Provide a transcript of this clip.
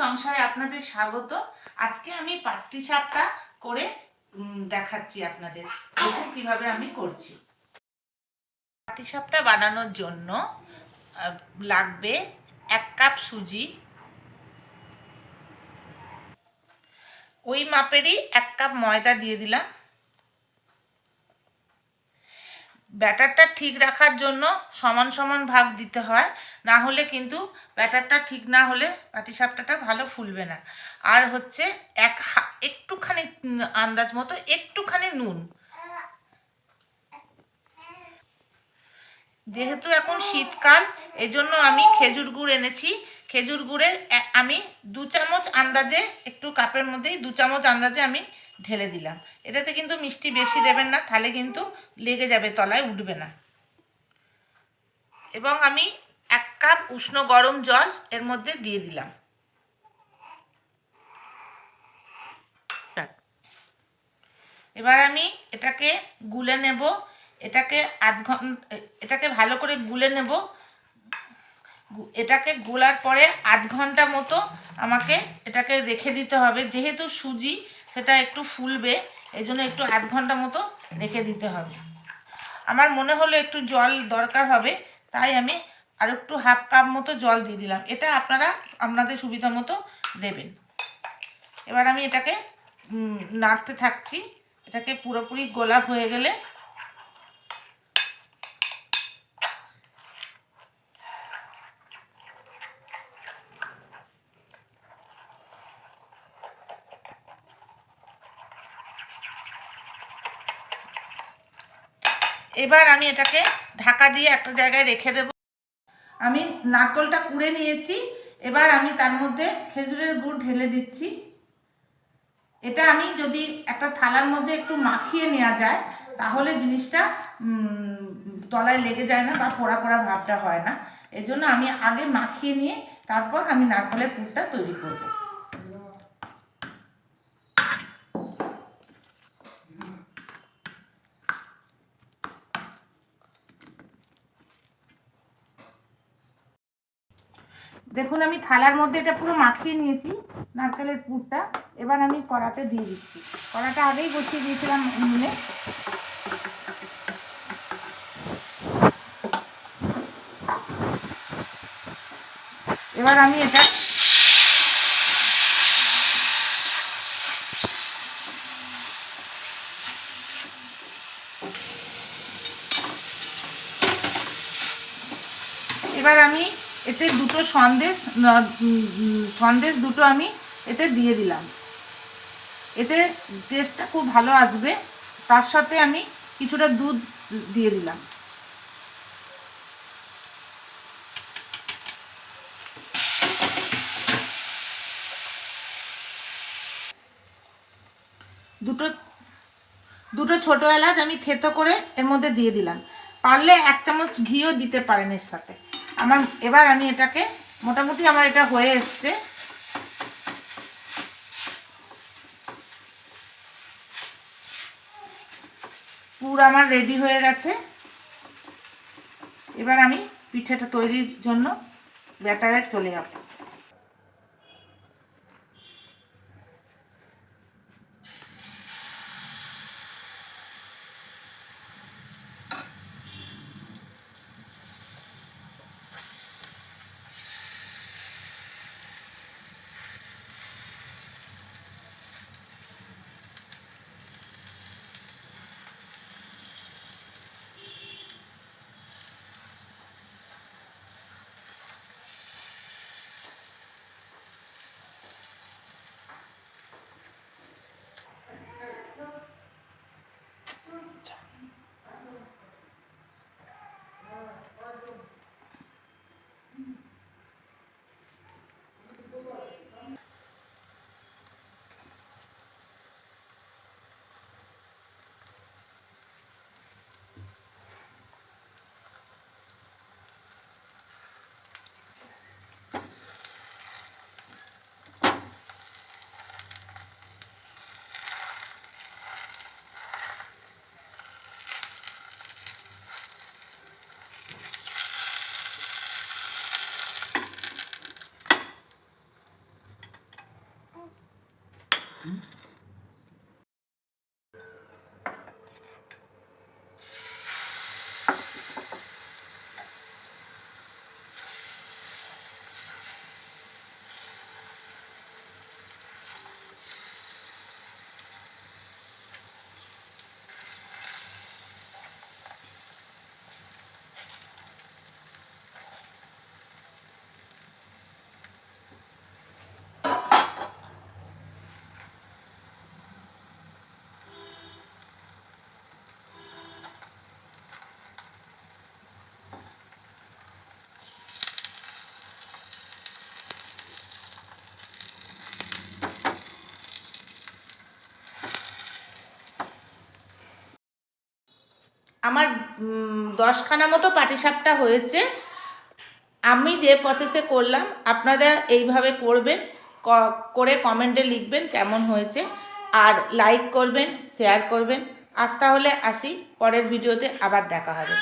সংসারে আপনাদের স্বাগত। আজকে আমি পাট্টি সাপটা করে দেখাচ্ছি আপনাদের। দেখুন কীভাবে আমি করছি। পাটি সাপটা বানানোর জন্য লাগবে এক কাপ সুজি, ওই মাপেরই এক কাপ ময়দা দিয়ে দিলাম। ব্যাটারটা ঠিক রাখার জন্য সমান সমান ভাগ দিতে হয়, না হলে কিন্তু ব্যাটারটা ঠিক না হলে পাটিসাপটাটা ভালো ফুলবে না। আর হচ্ছে এক একটুখানি আন্দাজ মতো একটুখানি নুন। যেহেতু এখন শীতকাল, এজন্য আমি খেজুর গুড় এনেছি। খেজুর গুড়ের আমি দু চামচ আন্দাজে, একটু কাপের মধ্যেই দু চামচ আন্দাজে আমি ঢেলে দিলাম। এটাতে কিন্তু মিষ্টি বেশি দেবেন না, তাহলে কিন্তু লেগে যাবে, তলায় উঠবে না। এবং আমি এক কাপ উষ্ণ গরম জল এর মধ্যে দিয়ে দিলাম। এবার আমি এটাকে গুলে নেব। এটাকে আধ ঘণ্টা এটাকে ভালো করে গুলে নেব। এটাকে গোলার পরে আধ ঘণ্টা মতো আমাকে এটাকে রেখে দিতে হবে। যেহেতু সুজি সেটা একটু ফুলবে এই জন্য একটু আধ ঘণ্টা মতো রেখে দিতে হবে। আমার মনে হলো একটু জল দরকার হবে, তাই আমি আর একটু হাফ কাপ মতো জল দিয়ে দিলাম। এটা আপনারা আপনাদের সুবিধা মতো দেবেন। এবার আমি এটাকে নাড়তে থাকছি। এটাকে পুরোপুরি গোলাপ হয়ে গেলে এবার আমি এটাকে ঢাকা দিয়ে একটা জায়গায় রেখে দেব। আমি নারকলটা কুড়ে নিয়েছি। এবার আমি তার মধ্যে খেজুরের গুড় ঢেলে দিচ্ছি। এটা আমি যদি একটা থালার মধ্যে একটু মাখিয়ে নেওয়া যায়, তাহলে জিনিসটা তলায় লেগে যায় না বা পোড়া পোড়া ভাবটা হয় না। এজন্য আমি আগে মাখিয়ে নিয়ে তারপর আমি নারকলের পুরটা তৈরি করব। দেখুন, আমি থালার মধ্যে এটা পুরো মাখিয়ে নিয়েছি, নারকেলের পুরটা। এবার আমি কড়াতে দিয়ে দিচ্ছি। কড়াটা আগেই বসিয়ে দিয়েছিলাম উনুনে। এবার আমি এটা এবার আমি এতে দুটো সন্দেশ সন্দেশ দুটো আমি এতে দিয়ে দিলাম। এতে টেস্টটা খুব ভালো আসবে, তার সাথে আমি কিছুটা দুধ দিয়ে দিলাম। দুটো দুটো ছোটো এলাচ আমি থেতো করে এর মধ্যে দিয়ে দিলাম। পারলে এক চামচ ঘিও দিতে পারেন এর সাথে। আমার, এবার আমি এটাকে মোটামুটি আমার এটা হয়ে এসছে। পুর আমার রেডি হয়ে গেছে। এবার আমি পিঠেটা তৈরির জন্য ব্যাটারে চলে যাব। Mm-hmm. আমার দশখানা মতো পাটিসাপটা হয়েছে। আমি যে প্রসেসে করলাম, আপনারা এইভাবে করবেন করে কমেন্টে লিখবেন কেমন হয়েছে। আর লাইক করবেন শেয়ার করবেন। আজ তাহলে আসি, পরের ভিডিওতে আবার দেখা হবে।